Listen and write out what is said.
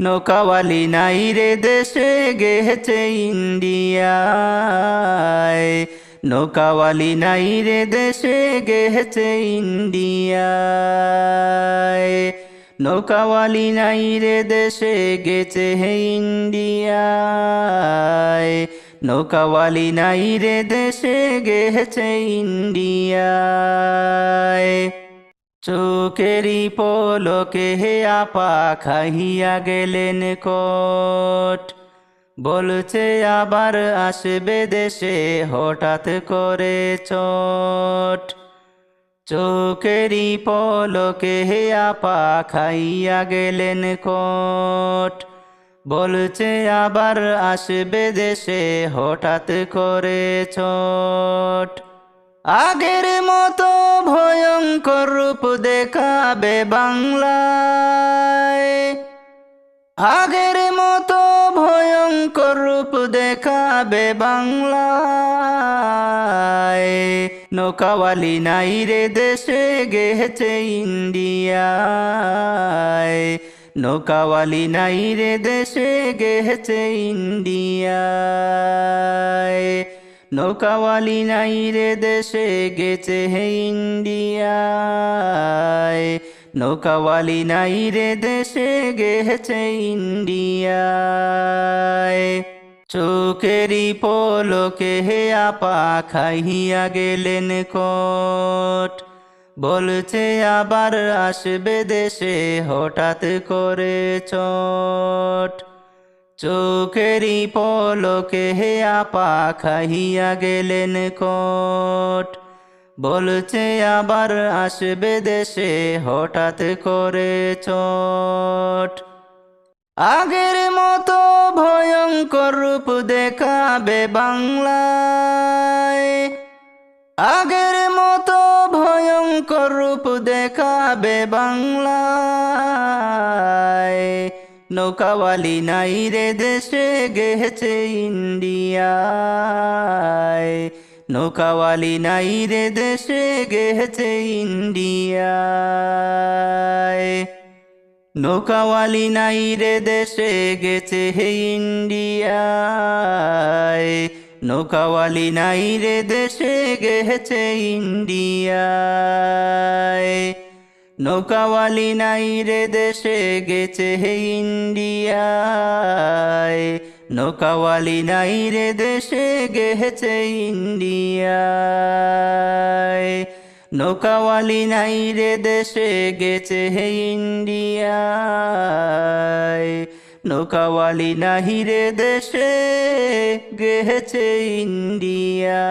নৌকাওয়ালি নাই রে দেশে গেছে ইন্ডিয়ায়। নৌকাওয়ালি নাই রে দেশে গেছে ইন্ডিয়ায়। নৌকাওয়ালি নাই রে দেশে, গেছে হে ইন্ডিয়ায়। নৌকাওয়ালি নাই রে দেশে গেছে ইন্ডিয়ায়। চোখেরি পলকে হে আপা খাইয়া গেলেন কোট। বলছে, আবার আসবে দেশে, হঠাৎ করে চট। চোখেরি পলকে হে আপা খাইয়া গেলেন কোট। বলছে, আবার আসবে দেশে, হঠাৎ করে চট। আগের মতো ভয়ঙ্কর রূপ দেখাবে বাংলায়। আগের মতো ভয়ঙ্কর রূপ দেখাবে বাংলায়। নৌকাওয়ালি নাই রে দেশে গেছে ইন্ডিয়ায়। নৌকাওয়ালি নাই রে দেশে গেছে ইন্ডিয়ায়। নৌকাওয়ালি নাই রে দেশে গেছে হে ইন্ডিয়ায়। নৌকাওয়ালি নাই রে দেশে গেছে ইন্ডিয়ায়। চোখেরি পলকে হে আপা খাইয়া গেলেন কোট। বলছে আবার আসবে দেশে হঠাৎ করে চট। চোখেরি পলকে হে আপা, খাইয়া গেলেন কট। বলছে, আবার আসবে দেশে, হঠাৎ করে চট। আগের মতো ভয়ঙ্কর রূপ দেখাবে বাংলায়। আগের মতো ভয়ঙ্কর রূপ দেখাবে বাংলায়। নৌকাওয়ালি নাই রে দেশে গেছে ইন্ডিয়ায়। নৌকাওয়ালি নাই রে দেশে গেছে ইন্ডিয়ায়। নৌকাওয়ালি নাই রে দেশে গেছে হে ইন্ডিয়ায় নৌকাওয়ালি নাই রে দেশে গেছে ইন্ডিয়ায়। নৌকাওয়ালি নাই রে দেশে, গেছে হে ইন্ডিয়ায়। নৌকাওয়ালি নাই রে দেশে, গেছে ইন্ডিয়ায়। নৌকাওয়ালি নাই রে দেশে, গেছে হে ইন্ডিয়ায়। নৌকাওয়ালি নাহি রে দেশে, গেছে ইন্ডিয়া